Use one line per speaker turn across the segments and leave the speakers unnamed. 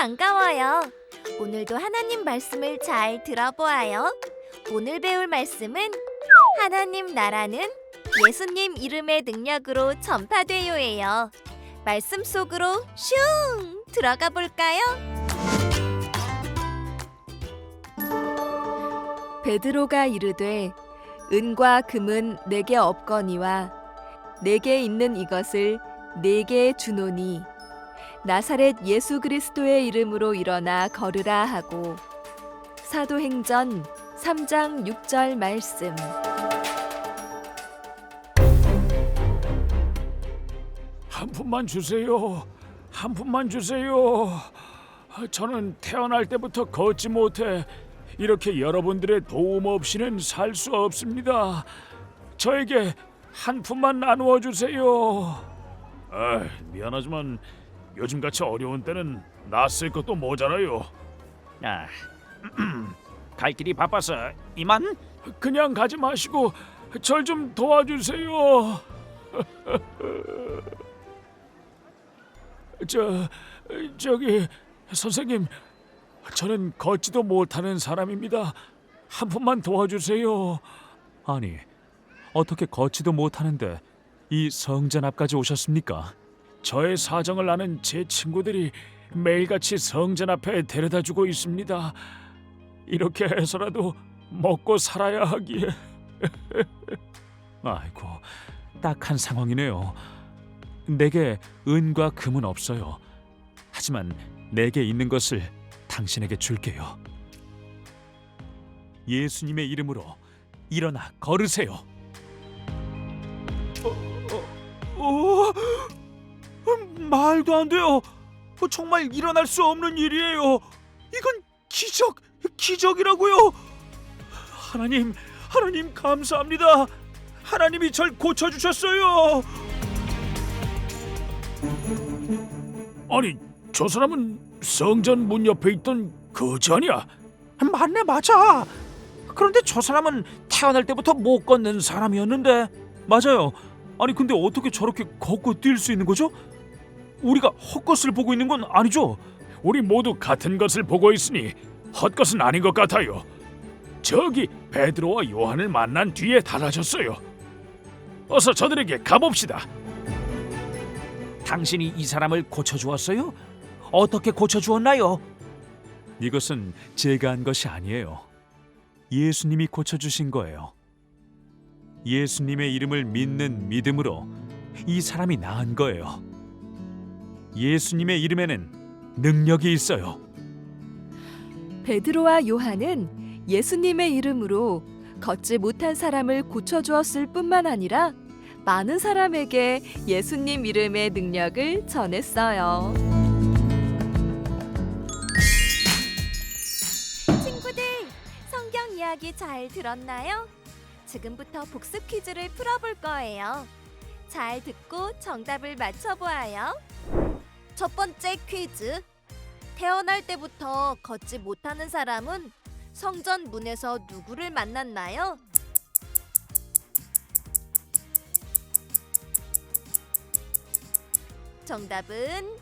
반가워요. 오늘도 하나님 말씀을 잘 들어보아요. 오늘 배울 말씀은 하나님 나라는 예수님 이름의 능력으로 전파돼요예요. 말씀 속으로 슝 들어가 볼까요? 베드로가 이르되 은과 금은 내게 없거니와 내게 있는 이것을 내게 주노니 나사렛 예수 그리스도의 이름으로 일어나 걸으라 하고 사도행전 3장 6절 말씀
한 푼만 주세요. 한 푼만 주세요. 저는 태어날 때부터 걷지 못해 이렇게 여러분들의 도움 없이는 살 수 없습니다. 저에게 한 푼만 나누어 주세요. 아, 미안하지만 요즘같이 어려운 때는 나쓸 것도 모자라요.
아, 갈 길이 바빠서 이만.
그냥 가지 마시고 절 좀 도와주세요. 저 저기 선생님 저는 걷지도 못하는 사람입니다. 한 푼만 도와주세요.
아니, 어떻게 걷지도 못하는데 이 성전 앞까지 오셨습니까?
저의 사정을 아는 제 친구들이 매일같이 성전 앞에 데려다주고 있습니다. 이렇게 해서라도 먹고 살아야 하기에
아이고, 딱한 상황이네요. 내게 은과 금은 없어요. 하지만 내게 있는 것을 당신에게 줄게요. 예수님의 이름으로 일어나 걸으세요.
말도 안 돼요. 어, 정말 일어날 수 없는 일이에요. 이건 기적, 기적이라고요. 하나님, 하나님 감사합니다. 하나님이 절 고쳐 주셨어요.
아니 저 사람은 성전 문 옆에 있던 거지 아니야?
맞네, 맞아. 그런데 저 사람은 태어날 때부터 못 걷는 사람이었는데.
맞아요. 아니 근데 어떻게 저렇게 걷고 뛸 수 있는 거죠? 우리가 헛것을 보고 있는 건 아니죠?
우리 모두 같은 것을 보고 있으니 헛것은 아닌 것 같아요. 저기 베드로와 요한을 만난 뒤에 달아졌어요. 어서 저들에게 가봅시다.
당신이 이 사람을 고쳐 주었어요? 어떻게 고쳐 주었나요?
이것은 제가 한 것이 아니에요. 예수님이 고쳐주신 거예요. 예수님의 이름을 믿는 믿음으로 이 사람이 나은 거예요. 예수님의 이름에는 능력이 있어요.
베드로와 요한은 예수님의 이름으로 걷지 못한 사람을 고쳐 주었을 뿐만 아니라 많은 사람에게 예수님 이름의 능력을 전했어요. 친구들, 성경 이야기 잘 들었나요? 지금부터 복습 퀴즈를 풀어볼 거예요. 잘 듣고 정답을 맞춰보아요. 첫 번째 퀴즈. 태어날 때부터 걷지 못하는 사람은 성전 문에서 누구를 만났나요? 정답은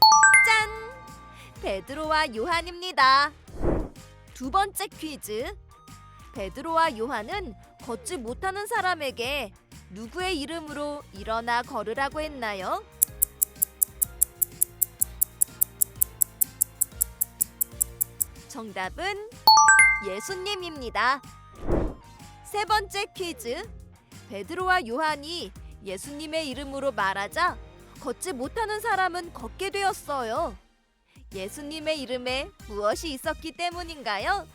짠! 베드로와 요한입니다. 두 번째 퀴즈. 베드로와 요한은 걷지 못하는 사람에게 누구의 이름으로 일어나 걸으라고 했나요? 정답은 예수님입니다. 세 번째 퀴즈. 베드로와 요한이 예수님의 이름으로 말하자 걷지 못하는 사람은 걷게 되었어요. 예수님의 이름에 무엇이 있었기 때문인가요?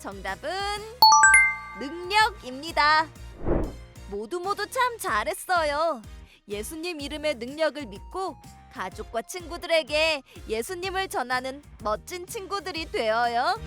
정답은 능력입니다. 모두 모두 참 잘했어요. 예수님 이름의 능력을 믿고 가족과 친구들에게 예수님을 전하는 멋진 친구들이 되어요.